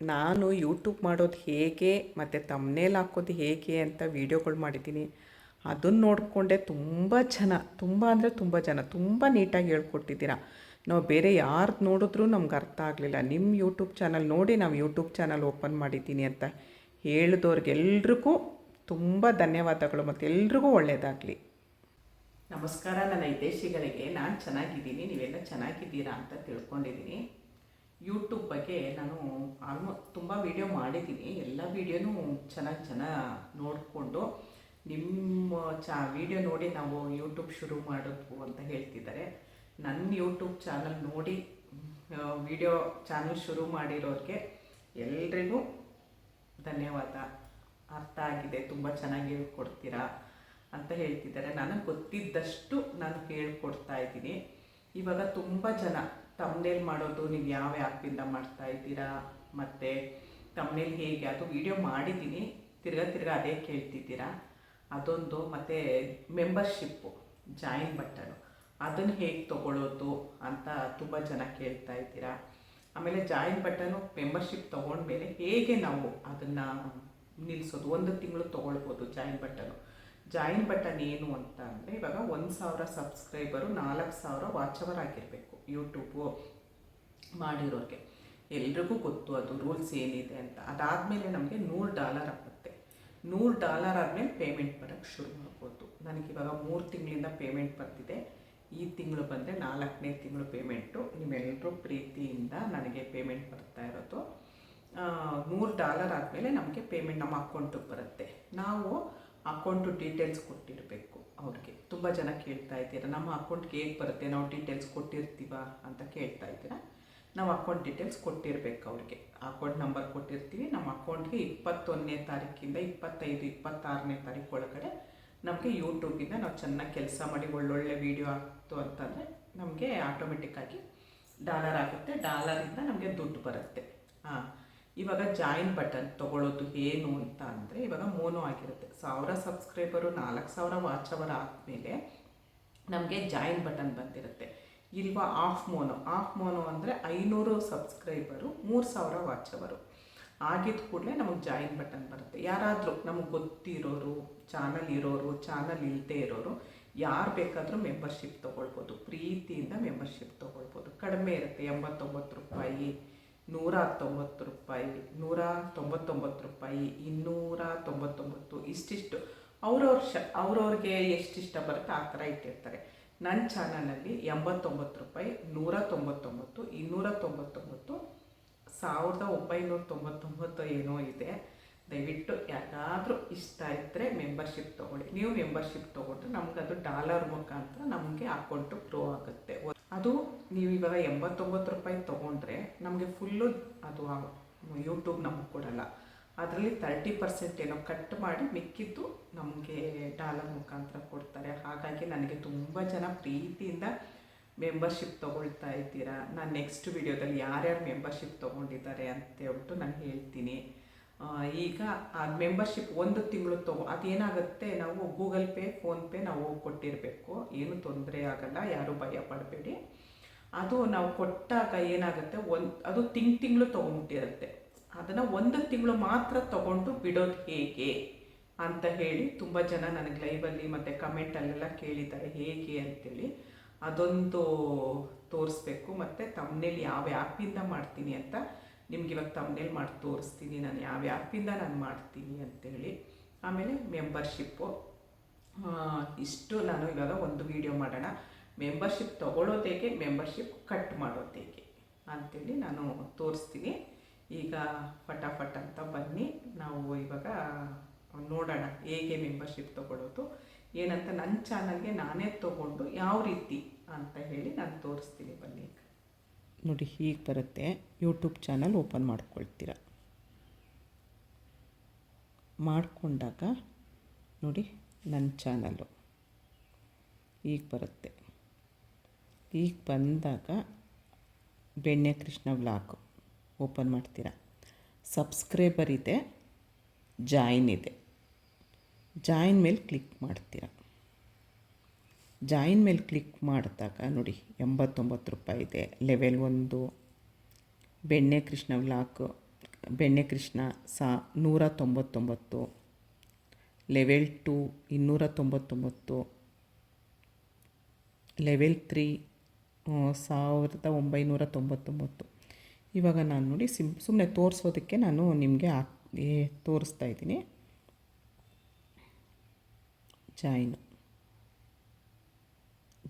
ನಾನು ಯೂಟ್ಯೂಬ್ ಮಾಡೋದು ಹೇಗೆ, ಮತ್ತು ತಮ್ಮನೇಲಿ ಹಾಕೋದು ಹೇಗೆ ಅಂತ ವೀಡಿಯೋಗಳು ಮಾಡಿದ್ದೀನಿ. ಅದನ್ನು ನೋಡಿಕೊಂಡೆ ತುಂಬ ಜನ, ತುಂಬ ಅಂದರೆ ತುಂಬ ಜನ, ತುಂಬ ನೀಟಾಗಿ ಹೇಳ್ಕೊಟ್ಟಿದ್ದೀರಾ. ನಾವು ಬೇರೆ ಯಾರು ನೋಡಿದ್ರೂ ನಮ್ಗೆ ಅರ್ಥ ಆಗಲಿಲ್ಲ. ನಿಮ್ಮ ಯೂಟ್ಯೂಬ್ ಚಾನಲ್ ನೋಡಿ ನಾವು ಯೂಟ್ಯೂಬ್ ಚಾನಲ್ ಓಪನ್ ಮಾಡಿದ್ದೀನಿ ಅಂತ ಹೇಳಿದವ್ರಿಗೆಲ್ರಿಗೂ ತುಂಬ ಧನ್ಯವಾದಗಳು ಮತ್ತು ಎಲ್ರಿಗೂ ಒಳ್ಳೆಯದಾಗಲಿ ನಮಸ್ಕಾರ, ನನ್ನ ಹಿತೈಷಿಗಳಿಗೆ. ನಾನು ಚೆನ್ನಾಗಿದ್ದೀನಿ. ನೀವೆಲ್ಲ ಚೆನ್ನಾಗಿದ್ದೀರಾ ಅಂತ ತಿಳ್ಕೊಂಡಿದ್ದೀನಿ. ಯೂಟ್ಯೂಬ್ ಬಗ್ಗೆ ನಾನು ಆಲ್ಮೋಸ್ಟ್ ತುಂಬ ವೀಡಿಯೋ ಮಾಡಿದ್ದೀನಿ. ಎಲ್ಲ ವೀಡಿಯೋನೂ ಚೆನ್ನಾಗಿ ಜನ ನೋಡಿಕೊಂಡು ನಿಮ್ಮ ಚಾ ವೀಡಿಯೋ ನೋಡಿ ನಾವು ಯೂಟ್ಯೂಬ್ ಶುರು ಮಾಡಿದ್ವು ಅಂತ ಹೇಳ್ತಿದ್ದಾರೆ. ನನ್ನ ಯೂಟ್ಯೂಬ್ ಚಾನಲ್ ನೋಡಿ ವಿಡಿಯೋ ಚಾನಲ್ ಶುರು ಮಾಡಿರೋರಿಗೆ ಎಲ್ರಿಗೂ ಧನ್ಯವಾದ. ಅರ್ಥ ಆಗಿದೆ, ತುಂಬ ಚೆನ್ನಾಗಿ ಹೇಳ್ಕೊಡ್ತೀರಾ ಅಂತ ಹೇಳ್ತಿದ್ದಾರೆ. ನನಗೆ ಗೊತ್ತಿದ್ದಷ್ಟು ನಾನು ಹೇಳ್ಕೊಡ್ತಾ ಇದ್ದೀನಿ. ಇವಾಗ ತುಂಬ ಜನ ತಮ್ನೇಲ್ ಮಾಡೋದು ನೀವು ಯಾವ ಆ್ಯಪಿಂದ ಮಾಡ್ತಾ ಇದ್ದೀರಾ? ಮತ್ತು ತಮ್ನೇಲ್ ಹೇಗೆ? ಅದು ವಿಡಿಯೋ ಮಾಡಿದ್ದೀನಿ. ತಿರ್ಗಾ ತಿರ್ಗಾ ಅದೇ ಕೇಳ್ತಿದ್ದೀರಾ? ಅದೊಂದು ಮತ್ತು ಮೆಂಬರ್ಶಿಪ್ಪು ಜಾಯಿನ್ ಬಟನು ಅದನ್ನು ಹೇಗೆ ತೊಗೊಳ್ಳೋದು ಅಂತ ತುಂಬ ಜನ ಕೇಳ್ತಾ ಇದ್ದೀರಾ? ಆಮೇಲೆ ಜಾಯಿನ್ ಬಟನು ಮೆಂಬರ್ಶಿಪ್ ತೊಗೊಂಡ್ಮೇಲೆ ಹೇಗೆ ನಾವು ಅದನ್ನು ನಿಲ್ಲಿಸೋದು ಒಂದು ತಿಂಗಳು ತೊಗೊಳ್ಬೋದು ಜಾಯಿನ್ ಬಟನು ಜಾಯಿನ್ ಬಟನ್ ಏನು ಅಂತ ಅಂದರೆ ಇವಾಗ ಒಂದು ಸಾವಿರ ಸಬ್ಸ್ಕ್ರೈಬರು ನಾಲ್ಕು ಸಾವಿರ ವಾಚ್ ಅವರ್ ಆಗಿರಬೇಕು ಯೂಟ್ಯೂಬು ಮಾಡಿರೋರಿಗೆ. ಎಲ್ರಿಗೂ ಗೊತ್ತು ಅದು ರೂಲ್ಸ್ ಏನಿದೆ ಅಂತ. ಅದಾದಮೇಲೆ ನಮಗೆ ನೂರು ಡಾಲರ್ ಆಗುತ್ತೆ. ನೂರು ಡಾಲರ್ ಆದಮೇಲೆ ಪೇಮೆಂಟ್ ಬರೋಕ್ಕೆ ಶುರು ಮಾಡ್ಬೋದು. ನನಗಿವಾಗ ಮೂರು ತಿಂಗಳಿಂದ ಪೇಮೆಂಟ್ ಬರ್ತಿದೆ. ಈ ತಿಂಗಳು ಬಂದರೆ ನಾಲ್ಕನೇ ತಿಂಗಳು ಪೇಮೆಂಟು. ನಿಮ್ಮೆಲ್ಲರೂ ಪ್ರೀತಿಯಿಂದ ನನಗೆ ಪೇಮೆಂಟ್ ಬರ್ತಾ ಇರೋದು. ನೂರು ಡಾಲರ್ ಆದಮೇಲೆ ನಮಗೆ ಪೇಮೆಂಟ್ ನಮ್ಮ ಅಕೌಂಟಿಗೆ ಬರುತ್ತೆ. ನಾವು ಅಕೌಂಟು ಡೀಟೇಲ್ಸ್ ಕೊಟ್ಟಿರಬೇಕು ಅವ್ರಿಗೆ. ತುಂಬ ಜನ ಕೇಳ್ತಾ ಇದ್ದೀರಾ, ನಮ್ಮ ಅಕೌಂಟ್ಗೆ ಹೇಗೆ ಬರುತ್ತೆ, ನಾವು ಡೀಟೇಲ್ಸ್ ಕೊಟ್ಟಿರ್ತೀವ ಅಂತ ಕೇಳ್ತಾ ಇದ್ದೀರಾ. ನಾವು ಅಕೌಂಟ್ ಡೀಟೇಲ್ಸ್ ಕೊಟ್ಟಿರಬೇಕು ಅವ್ರಿಗೆ. ಅಕೌಂಟ್ ನಂಬರ್ ಕೊಟ್ಟಿರ್ತೀವಿ, ನಮ್ಮ ಅಕೌಂಟ್ಗೆ ಇಪ್ಪತ್ತೊಂದನೇ ತಾರೀಕಿಂದ ಇಪ್ಪತ್ತೈದು, ಇಪ್ಪತ್ತಾರನೇ ತಾರೀಕು ಒಳಗಡೆ ನಮಗೆ ಯೂಟ್ಯೂಬಿಂದ ನಾವು ಚೆನ್ನಾಗಿ ಕೆಲಸ ಮಾಡಿ ಒಳ್ಳೊಳ್ಳೆ ವೀಡಿಯೋ ಆಗ್ತು ಅಂತಂದರೆ ನಮಗೆ ಆಟೋಮೆಟಿಕ್ಕಾಗಿ ಡಾಲರ್ ಆಗುತ್ತೆ. ಡಾಲರಿಂದ ನಮಗೆ ದುಡ್ಡು ಬರುತ್ತೆ. ಹಾಂ. ಇವಾಗ ಜಾಯಿನ್ ಬಟನ್ ತೊಗೊಳ್ಳೋದು ಏನು ಅಂತ ಅಂದರೆ ಇವಾಗ ಮೋನೋ ಆಗಿರುತ್ತೆ. ಸಾವಿರ ಸಬ್ಸ್ಕ್ರೈಬರು ನಾಲ್ಕು ಸಾವಿರ ವಾಚ್ ಅವರ್ ಆದಮೇಲೆ ನಮಗೆ ಜಾಯಿನ್ ಬಟನ್ ಬಂದಿರುತ್ತೆ. ಇಲ್ವಾ ಆಫ್ ಮೋನೋ ಆಫ್ ಮೋನೋ ಅಂದರೆ ಐನೂರು ಸಬ್ಸ್ಕ್ರೈಬರು ಮೂರು ಸಾವಿರ ವಾಚ್ ಅವರು ಆಗಿದ ಕೂಡಲೇ ನಮಗೆ ಜಾಯಿನ್ ಬಟನ್ ಬರುತ್ತೆ. ಯಾರಾದರೂ ನಮಗೆ ಗೊತ್ತಿರೋರು ಚಾನಲ್ ಇರೋರು ಚಾನಲ್ ಇಲ್ಲದೆ ಇರೋರು, ಯಾರು ಬೇಕಾದರೂ ಮೆಂಬರ್ಶಿಪ್ ತೊಗೊಳ್ಬೋದು. ಪ್ರೀತಿಯಿಂದ ಮೆಂಬರ್ಶಿಪ್ ತೊಗೊಳ್ಬೋದು. ಕಡಿಮೆ ಇರುತ್ತೆ, ಎಂಬತ್ತೊಂಬತ್ತು ರೂಪಾಯಿ. ನೂರ ಹತ್ತೊಂಬತ್ತು ರೂಪಾಯಿ ನೂರ ತೊಂಬತ್ತೊಂಬತ್ತು ರೂಪಾಯಿ ಇನ್ನೂರ ತೊಂಬತ್ತೊಂಬತ್ತು ಇಷ್ಟಿಷ್ಟು. ಅವ್ರವ್ರ ಶ, ಅವ್ರವ್ರಿಗೆ ಎಷ್ಟಿಷ್ಟ ಬರುತ್ತೆ ಆ ಥರ ಇಟ್ಟಿರ್ತಾರೆ. ನನ್ನ ಚಾನಲಲ್ಲಿ ಎಂಬತ್ತೊಂಬತ್ತು ರೂಪಾಯಿ ನೂರ ತೊಂಬತ್ತೊಂಬತ್ತು ಇನ್ನೂರ ತೊಂಬತ್ತೊಂಬತ್ತು ಸಾವಿರದ ಒಂಬೈನೂರ ತೊಂಬತ್ತೊಂಬತ್ತು ಏನೋ ಇದೆ. ದಯವಿಟ್ಟು ಯಾರಾದರೂ ಇಷ್ಟ ಇದ್ದರೆ ಮೆಂಬರ್ಶಿಪ್ ತೊಗೊಳ್ಳಿ. ನೀವು ಮೆಂಬರ್ಶಿಪ್ ತೊಗೊಂಡ್ರೆ ನಮ್ಗೆ ಅದು ಡಾಲರ್ ಮುಖಾಂತರ ನಮಗೆ ಅಕೌಂಟು ಗ್ರೋ ಆಗುತ್ತೆ. ಅದು ನೀವು ಇವಾಗ ಎಂಬತ್ತೊಂಬತ್ತು ರೂಪಾಯಿ ತೊಗೊಂಡ್ರೆ ನಮಗೆ ಫುಲ್ಲು ಅದು ಯೂಟ್ಯೂಬ್ ನಮಗೆ ಕೊಡಲ್ಲ. ಅದರಲ್ಲಿ ತರ್ಟಿ ಪರ್ಸೆಂಟ್ ಏನೋ ಕಟ್ ಮಾಡಿ ಮಿಕ್ಕಿದ್ದು ನಮಗೆ ಡಾಲರ್ ಮುಖಾಂತರ ಕೊಡ್ತಾರೆ. ಹಾಗಾಗಿ ನನಗೆ ತುಂಬ ಜನ ಪ್ರೀತಿಯಿಂದ ಮೆಂಬರ್ಶಿಪ್ ತೊಗೊಳ್ತಾ ಇದ್ದೀರಾ. ನಾನು ನೆಕ್ಸ್ಟ್ ವಿಡಿಯೋದಲ್ಲಿ ಯಾರ್ಯಾರು ಮೆಂಬರ್ಶಿಪ್ ತೊಗೊಂಡಿದ್ದಾರೆ ಅಂತ ಹೇಳ್ಬಿಟ್ಟು ನಾನು ಹೇಳ್ತೀನಿ. ಈಗ ಆ ಮೆಂಬರ್ಶಿಪ್ ಒಂದು ತಿಂಗಳು ತಗೋ, ಅದೇನಾಗುತ್ತೆ, ನಾವು ಗೂಗಲ್ ಪೇ ಫೋನ್ಪೇ ನಾವು ಕೊಟ್ಟಿರಬೇಕು. ಏನು ತೊಂದರೆ ಆಗಲ್ಲ, ಯಾರೂ ಭಯ ಪಡಬೇಡಿ. ಅದು ನಾವು ಕೊಟ್ಟಾಗ ಏನಾಗುತ್ತೆ, ಒಂದು, ಅದು ತಿಂಗ್ ತಿಂಗಳು ತೊಗೊಂಬಿಟ್ಟಿರುತ್ತೆ. ಅದನ್ನು ಒಂದು ತಿಂಗಳು ಮಾತ್ರ ತೊಗೊಂಡು ಬಿಡೋದು ಹೇಗೆ ಅಂತ ಹೇಳಿ ತುಂಬ ಜನ ನನಗೆ ಲೈವಲ್ಲಿ ಮತ್ತು ಕಮೆಂಟಲ್ಲೆಲ್ಲ ಕೇಳಿದ್ದಾರೆ, ಹೇಗೆ ಅಂತೇಳಿ. ಅದೊಂದು ತೋರಿಸ್ಬೇಕು. ಮತ್ತು ತಮ್ಮನೇಲಿ ಯಾವ ಆ್ಯಪಿಂದ ಮಾಡ್ತೀನಿ ಅಂತ ನಿಮ್ಗೆ ಇವಾಗ ತಮ್ಮನೇಲಿ ಮಾಡಿ ತೋರಿಸ್ತೀನಿ, ನಾನು ಯಾವ ಆ್ಯಪಿಂದ ನಾನು ಮಾಡ್ತೀನಿ ಅಂತೇಳಿ. ಆಮೇಲೆ ಮೆಂಬರ್ಶಿಪ್ಪು ಇಷ್ಟು ನಾನು ಇವಾಗ ಒಂದು ವೀಡಿಯೋ ಮಾಡೋಣ. ಮೆಂಬರ್ಶಿಪ್ ತೊಗೊಳ್ಳೋದು ಹೇಗೆ ಮೆಂಬರ್ಶಿಪ್ ಕಟ್ ಮಾಡೋದೇಗೆ ಅಂತೇಳಿ ನಾನು ತೋರಿಸ್ತೀನಿ. ಈಗ ಫಟಾಫಟ್ ಅಂತ ಬನ್ನಿ. ನಾವು ಇವಾಗ ನೋಡೋಣ ಹೇಗೆ ಮೆಂಬರ್ಶಿಪ್ ತೊಗೊಳ್ಳೋದು ಏನಂತ ನನ್ನ ಚಾನಲ್ಗೆ ನಾನೇ ತೊಗೊಂಡು ಯಾವ ರೀತಿ ಅಂತ ಹೇಳಿ ನಾನು ತೋರಿಸ್ತೀನಿ ಬನ್ನಿ ನೋಡಿ ಹೀಗೆ ಬರುತ್ತೆ. ಯೂಟ್ಯೂಬ್ ಚಾನಲ್ ಓಪನ್ ಮಾಡ್ಕೊಳ್ತೀರ. ಮಾಡಿಕೊಂಡಾಗ ನೋಡಿ ನನ್ನ ಚಾನಲ್ಲು ಈಗ ಬರುತ್ತೆ. ಈಗ ಬಂದಾಗ ಬೆಣ್ಣೆ ಕೃಷ್ಣ ವ್ಲಾಗು ಓಪನ್ ಮಾಡ್ತೀರಾ. ಸಬ್ಸ್ಕ್ರೈಬರ್ ಇದೆ ಜಾಯಿನ್ ಇದೆ. ಜಾಯಿನ್ ಮೇಲೆ ಕ್ಲಿಕ್ ಮಾಡ್ತೀರಾ. ಜಾಯಿನ್ ಮೇಲೆ ಕ್ಲಿಕ್ ಮಾಡಿದಾಗ ನೋಡಿ ಎಂಬತ್ತೊಂಬತ್ತು ರೂಪಾಯಿ ಇದೆ. ಲೆವೆಲ್ ಒಂದು. ಬೆಣ್ಣೆ ಕೃಷ್ಣ ವ್ಲಾಕ್ ಬೆಣ್ಣೆ ಕೃಷ್ಣ ಸಾ ನೂರ ತೊಂಬತ್ತೊಂಬತ್ತು ಲೆವೆಲ್ ಟು ಇನ್ನೂರ ತೊಂಬತ್ತೊಂಬತ್ತು ಲೆವೆಲ್ ತ್ರೀ ಸಾವಿರದ ಒಂಬೈನೂರ ತೊಂಬತ್ತೊಂಬತ್ತು ಇವಾಗ ನಾನು ನೋಡಿ ಸಿಮ್ ಸುಮ್ಮನೆ ತೋರಿಸೋದಕ್ಕೆ ನಾನು ನಿಮಗೆ ಹಾಕ್ ತೋರಿಸ್ತಾ ಇದ್ದೀನಿ. ಜಾಯಿನ್.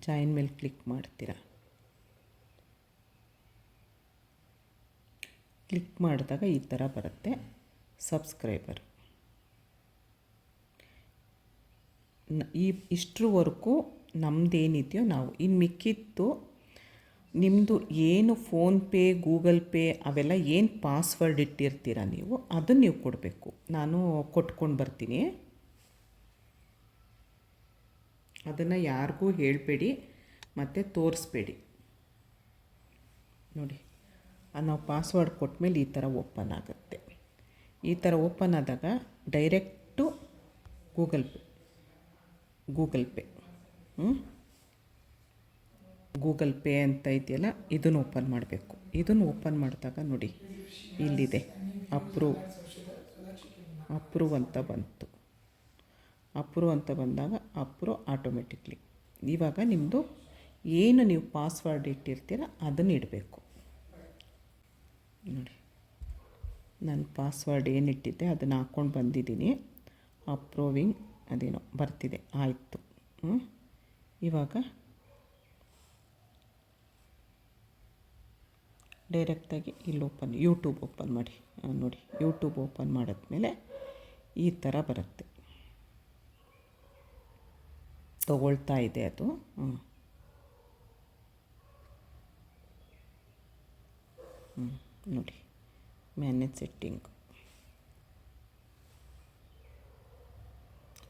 ಜಾಯಿನ್ ಮೇಲೆ ಕ್ಲಿಕ್ ಮಾಡ್ತೀರಾ? ಕ್ಲಿಕ್ ಮಾಡಿದಾಗ ಈ ಥರ ಬರುತ್ತೆ. ಸಬ್ಸ್ಕ್ರೈಬರ್. ಈ ಇಷ್ಟರವರೆಗೂ ನಮ್ಮದೇನಿದೆಯೋ ನಾವು. ಇನ್ನು ಮಿಕ್ಕಿತ್ತು ನಿಮ್ಮದು ಏನು ಫೋನ್ಪೇ ಗೂಗಲ್ ಪೇ ಅವೆಲ್ಲ ಏನು ಪಾಸ್ವರ್ಡ್ ಇಟ್ಟಿರ್ತೀರ ನೀವು ಅದನ್ನು ನೀವು ಕೊಡಬೇಕು. ನಾನು ಕೊಟ್ಕೊಂಡು ಬರ್ತೀನಿ. ಅದನ್ನು ಯಾರಿಗೂ ಹೇಳಬೇಡಿ, ಮತ್ತು ತೋರಿಸ್ಬೇಡಿ. ನೋಡಿ ನಾವು ಪಾಸ್ವರ್ಡ್ ಕೊಟ್ಟಮೇಲೆ ಈ ಥರ ಓಪನ್ ಆಗುತ್ತೆ. ಈ ಥರ ಓಪನ್ ಆದಾಗ direct Google Pay Google Pay Google Pay ಅಂತ ಇದೆಯಲ್ಲ, ಇದನ್ನು ಓಪನ್ ಮಾಡಬೇಕು. ಇದನ್ನು ಓಪನ್ ಮಾಡಿದಾಗ ನೋಡಿ, ಇಲ್ಲಿದೆ ಅಪ್ರೂವ್ ಅಪ್ರೂವ್ ಅಂತ ಬಂತು. ಅಪ್ರೂವ್ ಅಂತ ಬಂದಾಗ ಅಪ್ರೂವ್ ಆಟೋಮೆಟಿಕ್ಲಿ ಇವಾಗ ನಿಮ್ಮದು ಏನು ನೀವು ಪಾಸ್ವರ್ಡ್ ಇಟ್ಟಿರ್ತೀರ ಅದನ್ನು ಇಡಬೇಕು. ನೋಡಿ. ನಾನು ಪಾಸ್ವರ್ಡ್ ಏನಿಟ್ಟಿದ್ದೆ ಅದನ್ನು ಹಾಕ್ಕೊಂಡು ಬಂದಿದ್ದೀನಿ. ಅಪ್ರೂವಿಂಗ್ ಅದೇನೋ ಬರ್ತಿದೆ, ಆಯಿತು. ಇವಾಗ ಡೈರೆಕ್ಟಾಗಿ ಇಲ್ಲಿ ಓಪನ್ ಯೂಟ್ಯೂಬ್ ಓಪನ್ ಮಾಡಿ. ನೋಡಿ ಯೂಟ್ಯೂಬ್ ಓಪನ್ ಮಾಡಿದ್ಮೇಲೆ ಈ ಥರ ಬರುತ್ತೆ. ತಗೊಳ್ತಾ ಇದೆ ಅದು. ನೋಡಿ, ಮ್ಯಾನೇಜ್ ಸೆಟ್ಟಿಂಗ್.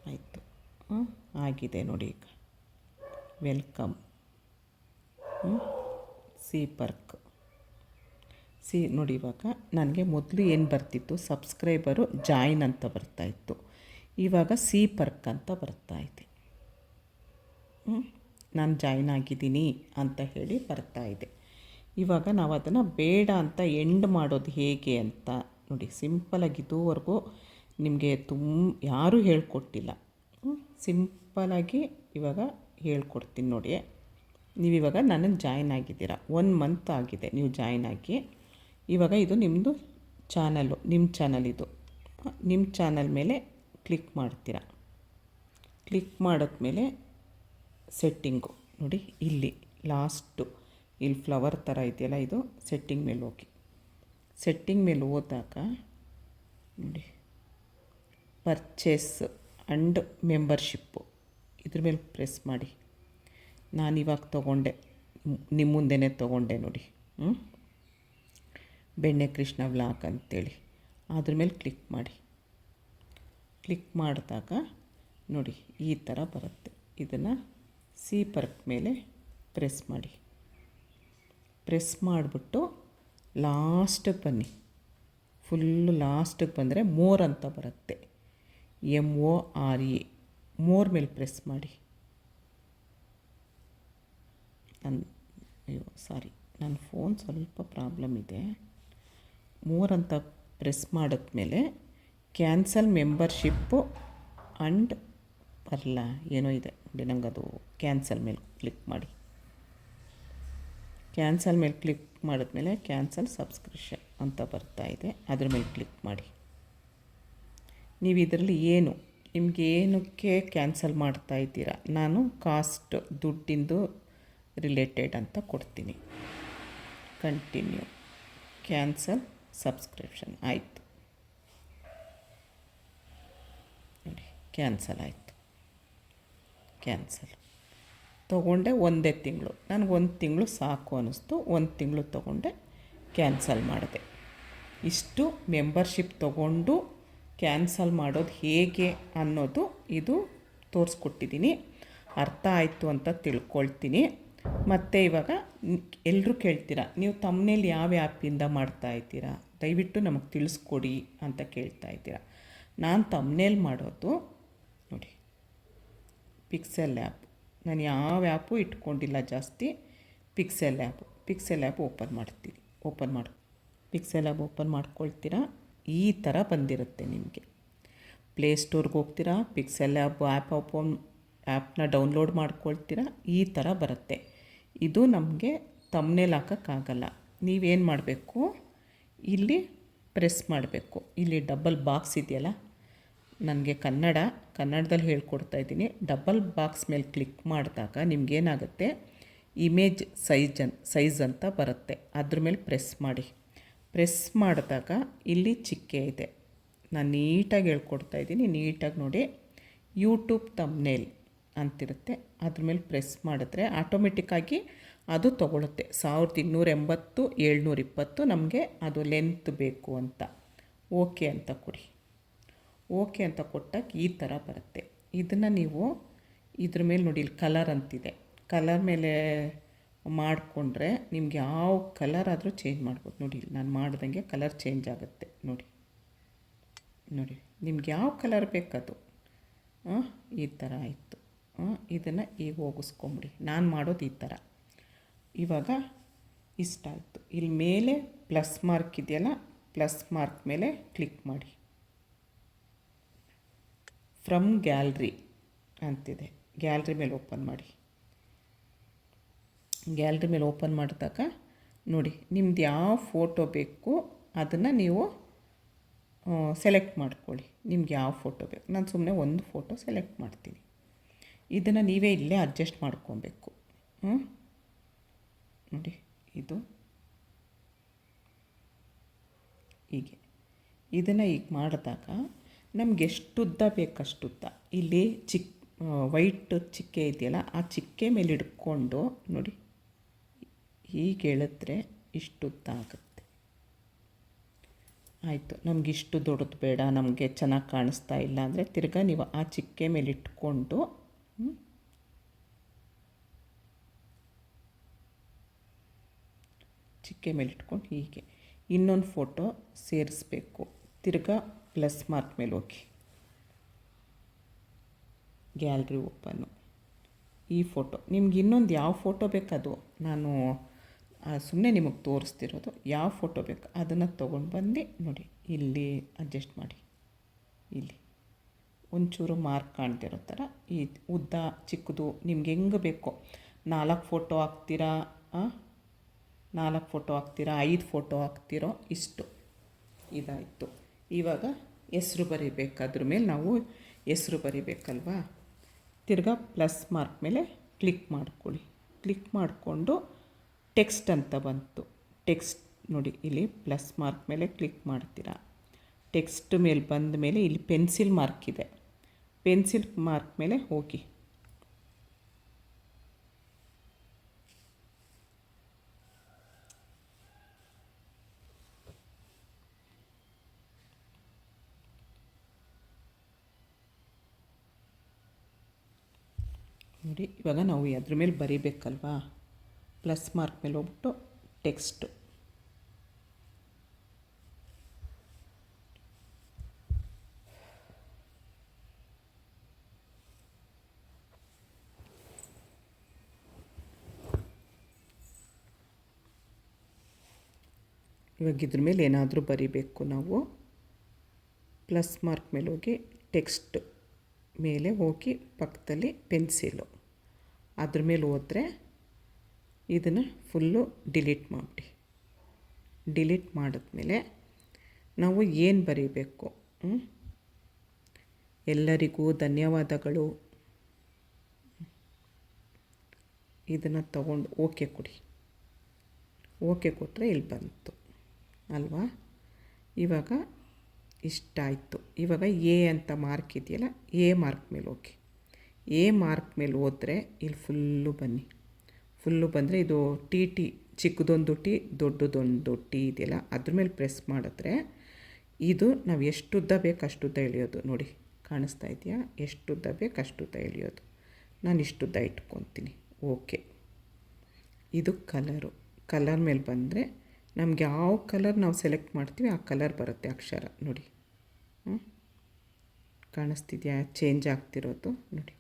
ಆಯಿತು. ಹ್ಞೂ ಆಗಿದೆ ನೋಡಿ ಈಗ. ವೆಲ್ಕಮ್. C Perk. ಸಿ ನೋಡಿ ಇವಾಗ ನನಗೆ ಮೊದಲು ಏನು ಬರ್ತಿತ್ತು? ಸಬ್ಸ್ಕ್ರೈಬರು ಜಾಯಿನ್ ಅಂತ ಬರ್ತಾಯಿತ್ತು ಇವಾಗ ಸಿ ಪರ್ಕ್ ಅಂತ ಬರ್ತಾ ಇದೆ. ನಾನು ಜಾಯ್ನ್ ಆಗಿದ್ದೀನಿ ಅಂತ ಹೇಳಿ ಬರ್ತಾ ಇದೆ. ಇವಾಗ ನಾವು ಅದನ್ನು ಬೇಡ ಅಂತ ಎಂಡ್ ಮಾಡೋದು ಹೇಗೆ ಅಂತ ನೋಡಿ ಸಿಂಪಲಾಗಿ ಇದುವರೆಗೂ ನಿಮಗೆ ತುಂಬ ಯಾರೂ ಹೇಳ್ಕೊಟ್ಟಿಲ್ಲ. ಸಿಂಪಲಾಗಿ ಇವಾಗ ಹೇಳ್ಕೊಡ್ತೀನಿ ನೋಡಿ. ನೀವಿವಾಗ ನನ್ನನ್ನು ಜಾಯ್ನ್ ಆಗಿದ್ದೀರಾ? ಒನ್ ಮಂತ್ ಆಗಿದೆ ನೀವು ಜಾಯ್ನ್ ಆಗಿ. ಇವಾಗ ಇದು ನಿಮ್ಮದು ಚಾನಲ್ಲು ನಿಮ್ಮ ಚಾನಲ್ ಇದು. ನಿಮ್ಮ ಚಾನಲ್ ಮೇಲೆ ಕ್ಲಿಕ್ ಮಾಡ್ತೀರಾ? ಕ್ಲಿಕ್ ಮಾಡಿದ್ಮೇಲೆ ಸೆಟ್ಟಿಂಗು ನೋಡಿ, ಇಲ್ಲಿ ಲಾಸ್ಟು ಇಲ್ಲಿ ಫ್ಲವರ್ ಥರ ಇದೆಯಲ್ಲ, ಇದು ಸೆಟ್ಟಿಂಗ್ ಮೇಲೆ ಹೋಗಿ. ಸೆಟ್ಟಿಂಗ್ ಮೇಲೆ ಹೋದಾಗ, ನೋಡಿ ಪರ್ಚೇಸ್ ಆ್ಯಂಡ್ ಮೆಂಬರ್ಶಿಪ್ಪು ಇದ್ರ ಮೇಲೆ ಪ್ರೆಸ್ ಮಾಡಿ. ನಾನು ಇವಾಗ ತೊಗೊಂಡೆ ನಿಮ್ಮ ಮುಂದೆನೇ ತೊಗೊಂಡೆ ನೋಡಿ. ಹ್ಞೂ ಬೆಣ್ಣೆ ಕೃಷ್ಣ ವ್ಲಾಕ್ ಅಂತೇಳಿ. ಅದ್ರ ಮೇಲೆ ಕ್ಲಿಕ್ ಮಾಡಿ. ಕ್ಲಿಕ್ ಮಾಡಿದಾಗ, ನೋಡಿ, ಈ ಥರ ಬರುತ್ತೆ. ಇದನ್ನು ಸಿ ಪರ್ಕ್ ಮೇಲೆ ಪ್ರೆಸ್ ಮಾಡಿ. ಪ್ರೆಸ್ ಮಾಡಿಬಿಟ್ಟು ಲಾಸ್ಟಿಗೆ ಬನ್ನಿ. ಫುಲ್ಲು ಲಾಸ್ಟಿಗೆ ಬಂದರೆ ಮೋರ್ ಅಂತ ಬರುತ್ತೆ. M O R E more ಮೇಲೆ ಪ್ರೆಸ್ ಮಾಡಿ. ನನ್ನ ಅಯ್ಯೋ, ಸಾರಿ. ನನ್ನ ಫೋನ್ ಸ್ವಲ್ಪ ಪ್ರಾಬ್ಲಮ್ ಇದೆ. ಮೋರ್ ಅಂತ ಪ್ರೆಸ್ ಮಾಡಿದ್ಮೇಲೆ ಕ್ಯಾನ್ಸಲ್ ಮೆಂಬರ್ಶಿಪ್ಪು ಆ್ಯಂಡ್ ಬರಲ್ಲ ಏನೋ ಇದೆ. ನೋಡಿ ನಂಗೆ ಅದು ಕ್ಯಾನ್ಸಲ್ ಮೇಲೆ ಕ್ಲಿಕ್ ಮಾಡಿ. ಕ್ಯಾನ್ಸಲ್ ಮೇಲೆ ಕ್ಲಿಕ್ ಮಾಡಿದ್ಮೇಲೆ ಕ್ಯಾನ್ಸಲ್ ಸಬ್ಸ್ಕ್ರಿಪ್ಷನ್ ಅಂತ ಬರ್ತಾ ಇದೆ. ಅದ್ರ ಮೇಲೆ ಕ್ಲಿಕ್ ಮಾಡಿ. ನೀವು ಇದರಲ್ಲಿ ಏನು, ನಿಮಗೆ ಏನಕ್ಕೆ ಕ್ಯಾನ್ಸಲ್ ಮಾಡ್ತಾ ಇದ್ದೀರಾ? ನಾನು ಕಾಸ್ಟ್ ದುಡ್ಡಿಂದು ರಿಲೇಟೆಡ್ ಅಂತ ಕೊಡ್ತೀನಿ. ಕಂಟಿನ್ಯೂ. Cancel subscription. ಆಯಿತು. ನೋಡಿ, ಕ್ಯಾನ್ಸಲ್ ಆಯಿತು. ಕ್ಯಾನ್ಸಲ್ ತೊಗೊಂಡೆ ಒಂದೇ ತಿಂಗಳು. ನನಗೊಂದು ತಿಂಗಳು ಸಾಕು ಅನ್ನಿಸ್ತು ಒಂದು ತಿಂಗಳು ತೊಗೊಂಡೆ ಕ್ಯಾನ್ಸಲ್ ಮಾಡಿದೆ. ಇಷ್ಟು ಮೆಂಬರ್ಶಿಪ್ ತೊಗೊಂಡು ಕ್ಯಾನ್ಸಲ್ ಮಾಡೋದು ಹೇಗೆ ಅನ್ನೋದು ಇದು ತೋರಿಸ್ಕೊಟ್ಟಿದ್ದೀನಿ ಅರ್ಥ ಆಯಿತು ಅಂತ ತಿಳ್ಕೊಳ್ತೀನಿ. ಮತ್ತು ಇವಾಗ ಎಲ್ಲರೂ ಕೇಳ್ತೀರಾ, ನೀವು ತಮ್ಮನೇಲಿ ಯಾವ ಆ್ಯಪಿಂದ ಮಾಡ್ತಾ ಇದ್ದೀರಾ? ದಯವಿಟ್ಟು ನಮಗೆ ತಿಳಿಸ್ಕೊಡಿ ಅಂತ ಕೇಳ್ತಾ ಇದ್ದೀರಾ. ನಾನು ತಮ್ಮನೇಲಿ ಮಾಡೋದು, ನೋಡಿ. ಪಿಕ್ಸೆಲ್ ಆ್ಯಪ್ ನಾನು ಯಾವ ಆ್ಯಪು ಇಟ್ಕೊಂಡಿಲ್ಲ ಜಾಸ್ತಿ. Pixel app pixel app open ಮಾಡ್ತೀನಿ ಓಪನ್ ಮಾಡಿ ಪಿಕ್ಸೆಲ್ ಆ್ಯಪ್ ಓಪನ್ ಮಾಡ್ಕೊಳ್ತೀರಾ? ಈ ಥರ ಬಂದಿರುತ್ತೆ ನಿಮಗೆ. ಪ್ಲೇಸ್ಟೋರ್ಗೆ ಹೋಗ್ತೀರಾ? ಪಿಕ್ಸೆಲ್ ಆ್ಯಪ್ ಆ್ಯಪ್ ಓಪನ್ ಆ್ಯಪ್ನ ಡೌನ್ಲೋಡ್ ಮಾಡ್ಕೊಳ್ತೀರಾ? ಈ ಥರ ಬರುತ್ತೆ. ಇದು ನಮಗೆ ತಮ್ಮನೇಲಿ ಹಾಕೋಕ್ಕಾಗಲ್ಲ. ನೀವೇನು ಮಾಡಬೇಕು? ಇಲ್ಲಿ ಪ್ರೆಸ್ ಮಾಡಬೇಕು. ಇಲ್ಲಿ ಡಬಲ್ ಬಾಕ್ಸ್ ಇದೆಯಲ್ಲ? ನನಗೆ ಕನ್ನಡ, ಕನ್ನಡದಲ್ಲಿ ಹೇಳ್ಕೊಡ್ತಾ ಇದ್ದೀನಿ. ಡಬಲ್ ಬಾಕ್ಸ್ ಮೇಲೆ ಕ್ಲಿಕ್ ಮಾಡಿದಾಗ ನಿಮಗೇನಾಗುತ್ತೆ ಇಮೇಜ್ ಸೈಜ್ ಅನ್, ಸೈಜ್ ಅಂತ ಬರುತ್ತೆ. ಅದ್ರ ಮೇಲೆ ಪ್ರೆಸ್ ಮಾಡಿ. ಪ್ರೆಸ್ ಮಾಡಿದಾಗ ಇಲ್ಲಿ ಚಿಕ್ಕೆ ಇದೆ. ನಾನು ನೀಟಾಗಿ ಹೇಳ್ಕೊಡ್ತಾ ಇದ್ದೀನಿ. ನೀಟಾಗಿ ನೋಡಿ. ಯೂಟ್ಯೂಬ್ ತಮ್ನೇಲ್ ಅಂತಿರುತ್ತೆ. ಅದ್ರ ಮೇಲೆ ಪ್ರೆಸ್ ಮಾಡಿದ್ರೆ ಆಟೋಮೆಟಿಕ್ಕಾಗಿ ಅದು ತಗೊಳುತ್ತೆ. ಸಾವಿರದ ಇನ್ನೂರ ಎಂಬತ್ತು, ಏಳ್ನೂರ ಇಪ್ಪತ್ತು ನಮಗೆ ಅದು ಲೆಂತ್ ಬೇಕು ಅಂತ. ಓಕೆ ಅಂತ ಕೊಡಿ. ಓಕೆ ಅಂತ ಕೊಟ್ಟಾಗ ಈ ಥರ ಬರುತ್ತೆ. ಇದನ್ನು ನೀವು ಇದ್ರ ಮೇಲೆ ನೋಡಿ, ಇಲ್ಲಿ ಕಲರ್ ಅಂತಿದೆ. ಕಲರ್ ಮೇಲೆ ಮಾಡಿಕೊಂಡ್ರೆ ನಿಮ್ಗೆ ಯಾವ ಕಲರ್ ಆದರೂ ಚೇಂಜ್ ಮಾಡ್ಬೋದು. ನೋಡಿ ನಾನು ಮಾಡ್ದಂಗೆ ಕಲರ್ ಚೇಂಜ್ ಆಗುತ್ತೆ. ನೋಡಿ ನೋಡಿ, ನಿಮ್ಗೆ ಯಾವ ಕಲರ್ ಬೇಕದು? ಈ ಥರ ಆಯಿತು. ಇದನ್ನು ಈಗ ಹೋಗಿಸ್ಕೊಂಬಿಡಿ. ನಾನು ಮಾಡೋದು ಈ ಥರ. ಇವಾಗ ಇಷ್ಟ ಆಯಿತು. ಇಲ್ಲಿ ಮೇಲೆ ಪ್ಲಸ್ ಮಾರ್ಕ್ ಇದೆಯಲ್ಲ ಪ್ಲಸ್ ಮಾರ್ಕ್ ಮೇಲೆ ಕ್ಲಿಕ್ ಮಾಡಿ. ಫ್ರಮ್ ಗ್ಯಾಲ್ರಿ ಅಂತಿದೆ. ಗ್ಯಾಲ್ರಿ ಮೇಲೆ ಓಪನ್ ಮಾಡಿ. ಗ್ಯಾಲ್ರಿ ಮೇಲೆ ಓಪನ್ ಮಾಡಿದಾಗ ನೋಡಿ, ನಿಮ್ದು ಯಾವ ಫೋಟೋ ಬೇಕು ಅದನ್ನು ನೀವು ಸೆಲೆಕ್ಟ್ ಮಾಡ್ಕೊಳ್ಳಿ. ನಿಮ್ಗೆ ಯಾವ ಫೋಟೋ ಬೇಕು. ನಾನು ಸುಮ್ಮನೆ ಒಂದು ಫೋಟೋ ಸೆಲೆಕ್ಟ್ ಮಾಡ್ತೀನಿ. ಇದನ್ನು ನೀವೇ ಇಲ್ಲೇ ಅಡ್ಜಸ್ಟ್ ಮಾಡ್ಕೊಬೇಕು. ಹ್ಞೂ ನೋಡಿ, ಇದು. ಹೀಗೆ. ಇದನ್ನು ಈಗ ಮಾಡಿದಾಗ ನಮ್ಗೆ ಎಷ್ಟು ಉದ್ದ ಬೇಕಷ್ಟುದ್ದ. ಇಲ್ಲಿ ಚಿಕ್ಕ ವೈಟ್ ಚಿಕ್ಕೆ ಇದೆಯಲ್ಲ, ಆ ಚಿಕ್ಕೆ ಮೇಲೆ ಹಿಡ್ಕೊಂಡು ನೋಡಿ ಹೀಗೆ ಎಳೆದ್ರೆ ಇಷ್ಟುದ್ದ ಆಗುತ್ತೆ. ಆಯಿತು, ನಮ್ಗೆ ಇಷ್ಟು ದೊಡ್ಡದು ಬೇಡ, ನಮಗೆ ಚೆನ್ನಾಗಿ ಕಾಣಿಸ್ತಾ ಇಲ್ಲ ಅಂದರೆ ತಿರ್ಗಾ ನೀವು ಆ ಚಿಕ್ಕೆ ಮೇಲೆ ಇಟ್ಕೊಂಡು ಚಿಕ್ಕೆ ಮೇಲೆ ಇಟ್ಕೊಂಡು ಹೀಗೆ ಇನ್ನೊಂದು ಫೋಟೋ ಸೇರಿಸ್ಬೇಕು. ತಿರ್ಗಾ ಪ್ಲಸ್ ಮಾರ್ಕ್ ಮೇಲೆ ಹೋಗಿ ಗ್ಯಾಲ್ರಿ ಓಪನ್ನು ಈ ಫೋಟೋ, ನಿಮ್ಗೆ ಇನ್ನೊಂದು ಯಾವ ಫೋಟೋ ಬೇಕದು ನಾನು ಸುಮ್ಮನೆ ನಿಮಗೆ ತೋರಿಸ್ತಿರೋದು. ಯಾವ ಫೋಟೋ ಬೇಕು? ಅದನ್ನು ತೊಗೊಂಡು ಬಂದು ನೋಡಿ. ಇಲ್ಲಿ ಅಡ್ಜಸ್ಟ್ ಮಾಡಿ. ಇಲ್ಲಿ. ಒಂಚೂರು ಮಾರ್ಕ್ ಕಾಣ್ತಿರೋ ಥರ. ಈ ಉದ್ದ, ಚಿಕ್ಕದು, ನಿಮ್ಗೆ ಹೆಂಗೆ ಬೇಕೋ. ನಾಲ್ಕು ಫೋಟೋ ಹಾಕ್ತೀರಾ? ನಾಲ್ಕು ಫೋಟೋ ಹಾಕ್ತೀರಾ? ಐದು ಫೋಟೋ ಹಾಕ್ತಿರೋ? ಇಷ್ಟು. ಇದಾಯಿತು. ಇವಾಗ ಹೆಸ್ರು ಬರಿಬೇಕಾದ್ರ ಮೇಲೆ ನಾವು ಹೆಸ್ರು ಬರಿಬೇಕಲ್ವಾ? ತಿರ್ಗಾ ಪ್ಲಸ್ ಮಾರ್ಕ್ ಮೇಲೆ ಕ್ಲಿಕ್ ಮಾಡ್ಕೊಳ್ಳಿ. ಕ್ಲಿಕ್ ಮಾಡಿಕೊಂಡು ಟೆಕ್ಸ್ಟ್ ಅಂತ ಬಂತು. ಟೆಕ್ಸ್ಟ್ ನೋಡಿ, ಇಲ್ಲಿ ಪ್ಲಸ್ ಮಾರ್ಕ್ ಮೇಲೆ ಕ್ಲಿಕ್ ಮಾಡ್ತೀರಾ? ಟೆಕ್ಸ್ಟ್ ಮೇಲೆ ಬಂದ ಮೇಲೆ ಇಲ್ಲಿ ಪೆನ್ಸಿಲ್ ಮಾರ್ಕ್ ಇದೆ. ಪೆನ್ಸಿಲ್ ಮಾರ್ಕ್ ಮೇಲೆ ಹೋಗಿ. ನೋಡಿ. ಇವಾಗ ನಾವು ಅದ್ರ ಮೇಲೆ ಬರಿಬೇಕಲ್ವಾ? ಪ್ಲಸ್ ಮಾರ್ಕ್ ಮೇಲೆ ಹೋಗ್ಬಿಟ್ಟು ಟೆಕ್ಸ್ಟು ಇವಾಗ ಇದ್ರ ಮೇಲೆ ಏನಾದರೂ ಬರಿಬೇಕು ನಾವು. ಪ್ಲಸ್ ಮಾರ್ಕ್ ಮೇಲೆ ಹೋಗಿ ಟೆಕ್ಸ್ಟ್ ಮೇಲೆ ಹೋಗಿ ಪಕ್ಕದಲ್ಲಿ ಪೆನ್ಸಿಲು ಅದ್ರ ಮೇಲೆ ಹೋದರೆ ಇದನ್ನು ಫುಲ್ಲು ಡಿಲೀಟ್ ಮಾಡಿಬಿಡಿ. ಡಿಲೀಟ್ ಮಾಡಿದ್ಮೇಲೆ ನಾವು ಏನು ಬರೀಬೇಕು? ಎಲ್ಲರಿಗೂ ಧನ್ಯವಾದಗಳು. ಇದನ್ನು ತಗೊಂಡು ಓಕೆ ಕೊಡಿ. ಓಕೆ ಕೊಟ್ಟರೆ ಇಲ್ಲಿ ಬಂತು. ಅಲ್ವಾ? ಇವಾಗ ಇಷ್ಟ ಆಯಿತು ಇವಾಗ ಎ ಅಂತ ಮಾರ್ಕ್ ಇದೆಯಲ್ಲ, ಎ ಮಾರ್ಕ್ ಮೇಲೆ ಹೋಗಿ. ಎ ಮಾರ್ಕ್ ಮೇಲೆ ಹೋದರೆ ಇಲ್ಲಿ ಫುಲ್ಲು ಬನ್ನಿ. ಫುಲ್ಲು ಬಂದರೆ ಇದು ಟಿ ಟಿ ಚಿಕ್ಕದೊಂದು ಟಿ ದೊಡ್ಡದೊಂದು ಟಿ ಇದೆಯಲ್ಲ, ಅದ್ರ ಮೇಲೆ ಪ್ರೆಸ್ ಮಾಡಿದ್ರೆ ಇದು ನಾವು ಎಷ್ಟುದ್ದ ಬೇಕು ಅಷ್ಟುದ್ದ ಎಳೆಯೋದು. ನೋಡಿ, ಕಾಣಿಸ್ತಾ ಇದೆಯಾ? ಎಷ್ಟುದ್ದ ಬೇಕು ಅಷ್ಟುದ್ದ ಎಳೆಯೋದು. ನಾನು ಇಷ್ಟುದ್ದ ಇಟ್ಕೊತೀನಿ. ಓಕೆ ಇದು ಕಲರು ಕಲರ್ ಮೇಲೆ ಬಂದರೆ ನಮ್ಗೆ ಯಾವ ಕಲರ್ ನಾವು ಸೆಲೆಕ್ಟ್ ಮಾಡ್ತೀವಿ, ಆ ಕಲರ್ ಬರುತ್ತೆ ಅಕ್ಷರ. ನೋಡಿ. ಕಾಣಿಸ್ತಿದೆಯಾ? ಚೇಂಜ್ ಆಗ್ತಿರೋದು. ನೋಡಿ.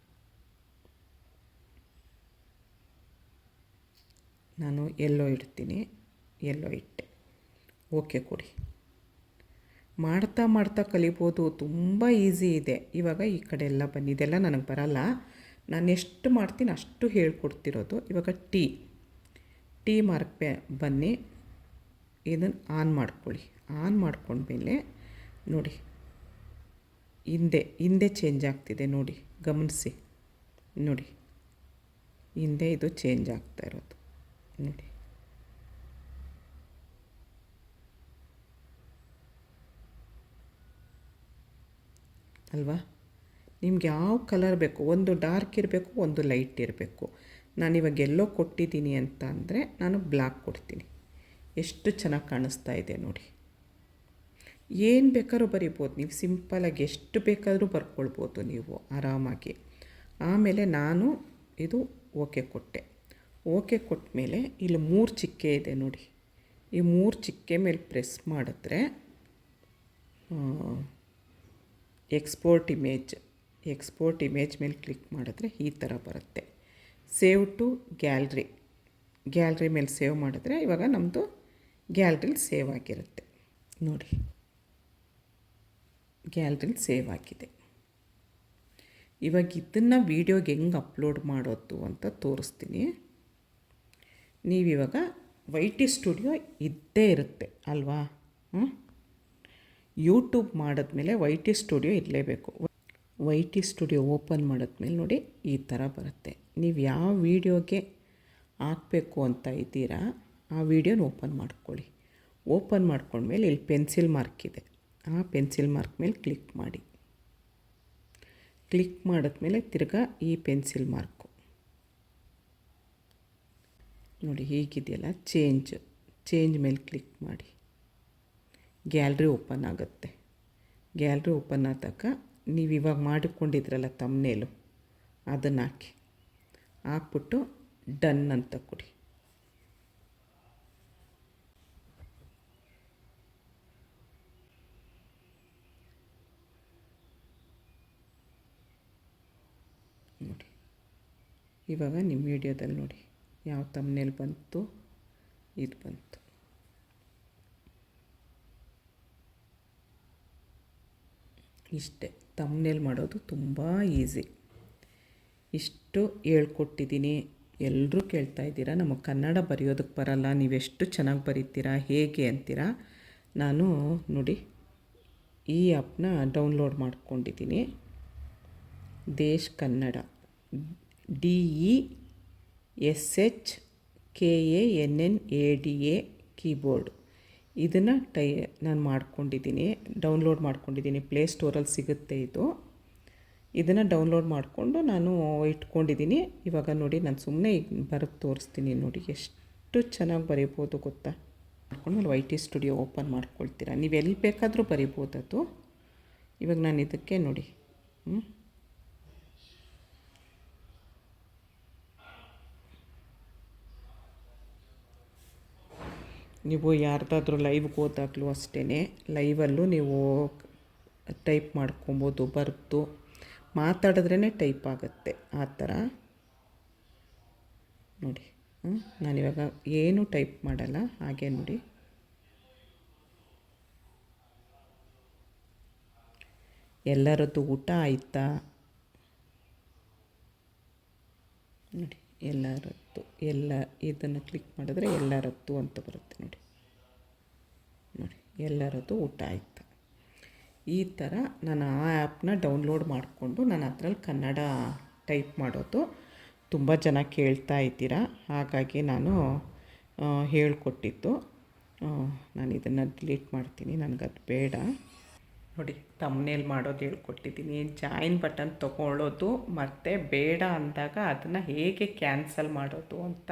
ನಾನು ಎಲ್ಲೋ ಇಡ್ತೀನಿ, ಎಲ್ಲೋ ಇಟ್ಟೆ. ಓಕೆ ಕೊಡಿ. ಮಾಡ್ತಾ ಮಾಡ್ತಾ ಕಲಿಬೋದು, ತುಂಬ ಈಸಿ ಇದೆ. ಇವಾಗ ಈ ಕಡೆ ಎಲ್ಲ ಬಂದಿದೆಲ್ಲ ನನಗೆ ಬರಲ್ಲ. ನಾನು ಎಷ್ಟು ಮಾಡ್ತೀನಿ ಅಷ್ಟು ಹೇಳ್ಕೊಡ್ತಿರೋದು. ಇವಾಗ ಟೀ. ಟೀ ಮಾರ್ಕ್ ಬನ್ನಿ. ಇದನ್ನು ಆನ್ ಮಾಡ್ಕೊಳ್ಳಿ. ಆನ್ ಮಾಡ್ಕೊಂಡ್ಮೇಲೆ ನೋಡಿ. ಹಿಂದೆ ಹಿಂದೆ ಚೇಂಜ್ ಆಗ್ತಿದೆ ನೋಡಿ. ಗಮನಿಸಿ. ನೋಡಿ. ಹಿಂದೆ ಇದು ಚೇಂಜ್ ಆಗ್ತಾ ಇರೋದು. ಅಲ್ವಾ? ನಿಮ್ಗೆ ಯಾವ ಕಲರ್ ಬೇಕು? ಒಂದು ಡಾರ್ಕ್ ಇರಬೇಕು, ಒಂದು ಲೈಟ್ ಇರಬೇಕು. ನಾನಿವಾಗ ಎಲ್ಲೋ ಕೊಟ್ಟಿದ್ದೀನಿ ಅಂತ ಅಂದರೆ ನಾನು ಬ್ಲ್ಯಾಕ್ ಕೊಡ್ತೀನಿ. ಎಷ್ಟು ಚೆನ್ನಾಗಿ ಕಾಣಿಸ್ತಾ ಇದೆ ನೋಡಿ. ಏನು ಬೇಕಾದ್ರೂ ಬರಿಬೋದು. ನೀವು ಸಿಂಪಲಾಗಿ ಎಷ್ಟು ಬೇಕಾದರೂ ಬರ್ಕೊಳ್ಬೋದು ನೀವು ಆರಾಮಾಗಿ. ಆಮೇಲೆ ನಾನು ಇದು ಓಕೆ ಕೊಟ್ಟೆ. ಓಕೆ ಕೊಟ್ಟ ಮೇಲೆ ಇಲ್ಲಿ ಮೂರು ಚಿಕ್ಕೆ ಇದೆ ನೋಡಿ. ಈ ಮೂರು ಚಿಕ್ಕೆ ಮೇಲೆ ಪ್ರೆಸ್ ಮಾಡಿದ್ರೆ ಎಕ್ಸ್ಪೋರ್ಟ್ ಇಮೇಜ್ ಎಕ್ಸ್ಪೋರ್ಟ್ ಇಮೇಜ್ ಮೇಲೆ ಕ್ಲಿಕ್ ಮಾಡಿದ್ರೆ ಈ ಥರ ಬರುತ್ತೆ. ಸೇವ್ ಟು ಗ್ಯಾಲ್ರಿ ಗ್ಯಾಲ್ರಿ ಮೇಲೆ ಸೇವ್ ಮಾಡಿದ್ರೆ ಇವಾಗ ನಮ್ಮದು ಗ್ಯಾಲ್ರಿಲಿ ಸೇವ್ ಆಗಿರುತ್ತೆ. ನೋಡಿ. ಗ್ಯಾಲ್ರಿಲಿ ಸೇವ್ ಆಗಿದೆ. ಇವಾಗ ಇದನ್ನು ವೀಡಿಯೋಗೆ ಹೆಂಗೆ ಅಪ್ಲೋಡ್ ಮಾಡೋದು ಅಂತ ತೋರಿಸ್ತೀನಿ. ನೀವಿವಾಗ ವೈ ಟಿ ಸ್ಟುಡಿಯೋ ಇದ್ದೇ ಇರುತ್ತೆ, ಅಲ್ವಾ? ಯೂಟ್ಯೂಬ್ ಮಾಡಿದ್ಮೇಲೆ ವೈ ಟಿ ಸ್ಟುಡಿಯೋ ಇರಲೇಬೇಕು. ವೈ ಟಿ ಸ್ಟುಡಿಯೋ ಓಪನ್ ಮಾಡಿದ್ಮೇಲೆ ನೋಡಿ ಈ ಥರ ಬರುತ್ತೆ. ನೀವು ಯಾವ ವೀಡಿಯೋಗೆ ಹಾಕಬೇಕು ಅಂತ ಇದ್ದೀರಾ, ಆ ವೀಡಿಯೋನ ಓಪನ್ ಮಾಡ್ಕೊಳ್ಳಿ. ಓಪನ್ ಮಾಡ್ಕೊಂಡ್ಮೇಲೆ ಇಲ್ಲಿ ಪೆನ್ಸಿಲ್ ಮಾರ್ಕ್ ಇದೆ. ಆ ಪೆನ್ಸಿಲ್ ಮಾರ್ಕ್ ಮೇಲೆ ಕ್ಲಿಕ್ ಮಾಡಿ. ಕ್ಲಿಕ್ ಮಾಡಿದ್ಮೇಲೆ ತಿರ್ಗಾ ಈ ಪೆನ್ಸಿಲ್ ಮಾರ್ಕು ನೋಡಿ ಹೀಗಿದೆಯಲ್ಲ? ಚೇಂಜ್ ಚೇಂಜ್ ಮೇಲೆ ಕ್ಲಿಕ್ ಮಾಡಿ. ಗ್ಯಾಲ್ರಿ ಓಪನ್ ಆಗುತ್ತೆ. ಗ್ಯಾಲ್ರಿ ಓಪನ್ ಆದಾಗ ನೀವು ಇವಾಗ ಮಾಡಿಕೊಂಡಿದ್ರಲ್ಲ ತಮ್ಮನೇಲು ಅದನ್ನು ಹಾಕಿ. ಹಾಕ್ಬಿಟ್ಟು ಡನ್ ಅಂತ ಕೊಡಿ. ನೋಡಿ. ಇವಾಗ ನಿಮ್ಮ ವಿಡಿಯೋದಲ್ಲಿ ನೋಡಿ. ಯಾವ ತಮ್ಮನೇಲಿ ಬಂತು, ಇದು ಬಂತು. ಇಷ್ಟೇ ತಮ್ಮನೇಲಿ ಮಾಡೋದು ತುಂಬ ಈಸಿ ಇಷ್ಟು ಹೇಳ್ಕೊಟ್ಟಿದ್ದೀನಿ. ಎಲ್ಲರೂ ಕೇಳ್ತಾ ಇದ್ದೀರಾ? ನಮಗೆ ಕನ್ನಡ ಬರೆಯೋದಕ್ಕೆ ಬರಲ್ಲ, ನೀವೆಷ್ಟು ಚೆನ್ನಾಗಿ ಬರೀತೀರಾ, ಹೇಗೆ ಅಂತೀರಾ? ನಾನು ನೋಡಿ, ಈ ಆ್ಯಪ್ನ ಡೌನ್ಲೋಡ್ ಮಾಡ್ಕೊಂಡಿದ್ದೀನಿ. Desh Kannada. D E S H K A N N A D A keyboard. ಇದನ್ನು ಟೈ, ನಾನು ಮಾಡ್ಕೊಂಡಿದ್ದೀನಿ ಡೌನ್ಲೋಡ್ ಮಾಡ್ಕೊಂಡಿದ್ದೀನಿ ಪ್ಲೇಸ್ಟೋರಲ್ಲಿ ಸಿಗುತ್ತೆ ಇದು. ಇದನ್ನು ಡೌನ್ಲೋಡ್ ಮಾಡಿಕೊಂಡು ನಾನು ಇಟ್ಕೊಂಡಿದ್ದೀನಿ ಇವಾಗ ನೋಡಿ ನಾನು ಸುಮ್ಮನೆ ಈಗ ಬರೆದು ತೋರಿಸ್ತೀನಿ ನೋಡಿ, ಎಷ್ಟು ಚೆನ್ನಾಗಿ ಬರೀಬೋದು ಗೊತ್ತಾ? ಮಾಡ್ಕೊಂಡ್ಮೇಲೆ ವೈ ಟಿ ಸ್ಟುಡಿಯೋ ಓಪನ್ ಮಾಡ್ಕೊಳ್ತೀರಾ. ನೀವು ಎಲ್ಲಿ ಬೇಕಾದರೂ ಬರಿಬೋದು ಅದು. ಇವಾಗ ನಾನು ಇದಕ್ಕೆ ನೋಡಿ ಹ್ಞೂ ನೀವು ಯಾರ್ದಾದ್ರೂ ಲೈವ್ಗೆ ಹೋದಾಗಲೂ ಅಷ್ಟೇ ಲೈವಲ್ಲೂ ನೀವು ಟೈಪ್ ಮಾಡ್ಕೊಬೋದು, ಬರೆದು ಮಾತಾಡಿದ್ರೇ ಟೈಪ್ ಆಗುತ್ತೆ. ಆ ಥರ. ನೋಡಿ ನಾನಿವಾಗ ಏನು ಟೈಪ್ ಮಾಡಲ್ಲ, ಹಾಗೆ ನೋಡಿ. ಎಲ್ಲರದ್ದು ಊಟ ಆಯಿತಾ? ನೋಡಿ. ಎಲ್ಲರದ್ದು, ಎಲ್ಲ ಇದನ್ನು ಕ್ಲಿಕ್ ಮಾಡಿದ್ರೆ ಎಲ್ಲ ಎಲ್ಲರದ್ದು ಅಂತ ಬರುತ್ತೆ ನೋಡಿ. ನೋಡಿ, ಎಲ್ಲರದ್ದು ಊಟ ಆಯಿತು. ಈ ಥರ ನಾನು ಆ ಆ್ಯಪ್ನ ಡೌನ್ಲೋಡ್ ಮಾಡಿಕೊಂಡು ನಾನು ಅದರಲ್ಲಿ ಕನ್ನಡ ಟೈಪ್ ಮಾಡೋದು ತುಂಬ ಜನ ಕೇಳ್ತಾ ಇದ್ದೀರಾ. ಹಾಗಾಗಿ ನಾನು ಹೇಳಿಕೊಟ್ಟಿದ್ದು. ನಾನು ಇದನ್ನು ಡಿಲೀಟ್ ಮಾಡ್ತೀನಿ. ನನಗದು ಬೇಡ. ನೋಡಿ ತಮ್ಮನೇಲಿ ಮಾಡೋದು ಹೇಳ್ಕೊಟ್ಟಿದ್ದೀನಿ ಜಾಯಿನ್ ಬಟನ್ ತೊಗೊಳ್ಳೋದು ಮತ್ತು ಬೇಡ ಅಂದಾಗ ಅದನ್ನು ಹೇಗೆ ಕ್ಯಾನ್ಸಲ್ ಮಾಡೋದು ಅಂತ.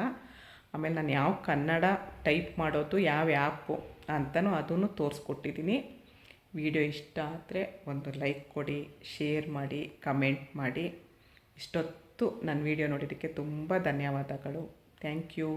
ಆಮೇಲೆ ನಾನು ಯಾವ ಕನ್ನಡ ಟೈಪ್ ಮಾಡೋದು, ಯಾವ ಆ್ಯಪು ಅಂತಲೂ ಅದನ್ನು ತೋರಿಸ್ಕೊಟ್ಟಿದ್ದೀನಿ ವಿಡಿಯೋ ಇಷ್ಟ ಆದರೆ ಒಂದು ಲೈಕ್ ಕೊಡಿ ಶೇರ್ ಮಾಡಿ ಕಮೆಂಟ್ ಮಾಡಿ. ಇಷ್ಟೊತ್ತು ನನ್ನ ವಿಡಿಯೋ ನೋಡಿದ್ದಕ್ಕೆ ತುಂಬ ಧನ್ಯವಾದಗಳು. Thank you